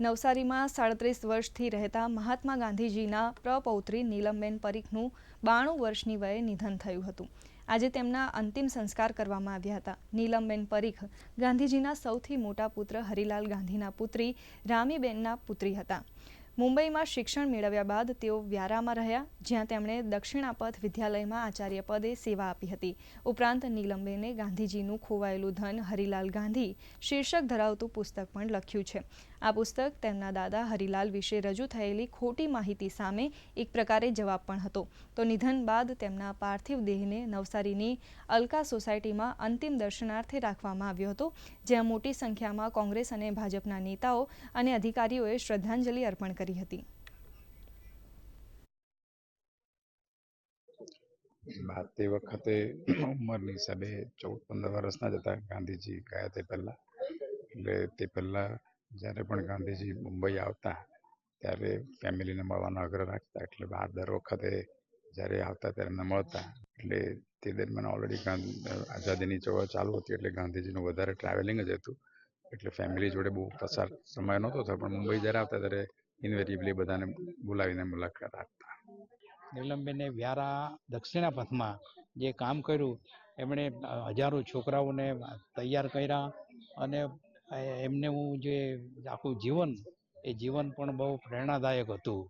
નવસારીમાં સાડત્રીસ વર્ષથી રહેતા મહાત્મા ગાંધીજીના પ્રપૌત્રી નીલમબેન પરીખનું બાણું વર્ષની વયે નિધન થયું હતું. આજે તેમના અંતિમ સંસ્કાર કરવામાં આવ્યા હતા. નીલમબેન પરીખ ગાંધીજીના સૌથી મોટા પુત્ર હરિલાલ ગાંધીના પુત્રી રામીબેનના પુત્રી હતા. મુંબઈમાં શિક્ષણ મેળવ્યા બાદ તેઓ વ્યારામાં રહ્યા, જ્યાં તેમણે દક્ષિણાપથ વિદ્યાલયમાં આચાર્ય પદે સેવા આપી હતી. ઉપરાંત નીલમબેને ગાંધીજીનું ખોવાયેલું ધન હરિલાલ ગાંધી શીર્ષક ધરાવતું પુસ્તક પણ લખ્યું છે. આ પુસ્તક તેમના દાદા હરિલાલ વિશે રજૂ થયેલી ખોટી માહિતી સામે એક પ્રકારે જવાબ પણ હતો. તો નિધન બાદ તેમના પાર્થિવ દેહને નવસારીની અલકા સોસાયટીમાં અંતિમ દર્શનાર્થે રાખવામાં આવ્યો હતો, જ્યાં મોટી સંખ્યામાં કોંગ્રેસ અને ભાજપના નેતાઓ અને અધિકારીઓએ શ્રદ્ધાંજલિ અર્પણ કરી હતી. તે વખતે ઉંમરની હિસાબે ચૌદ, પંદર વર્ષના જ હતા ગાંધીજી ગયા તે પહેલાં. એટલે તે પહેલાં જ્યારે પણ ગાંધીજી મુંબઈ આવતા, ત્યારે ફેમિલીને મળવાનો આગ્રહ રાખતા. એટલે બહાર દર વખતે જ્યારે આવતા ત્યારે ન મળતા. એટલે તે દરમિયાન ઓલરેડી આઝાદીની ચળવળ ચાલુ હતી એટલે ગાંધીજીનું વધારે ટ્રાવેલિંગ જ હતું. એટલે ફેમિલી જોડે બહુ પસાર સમય નહોતો થયો. પણ મુંબઈ જ્યારે આવતા ત્યારે ઇન્વેરિયેબલી બધાને બોલાવીને મુલાકાત આપતા. નીલમબેને વ્યારા દક્ષિણા પથમાં જે કામ કર્યું એમણે હજારો છોકરાઓને તૈયાર કર્યા અને એમને હું જે આખું જીવન એ જીવન પણ બહુ પ્રેરણાદાયક હતું.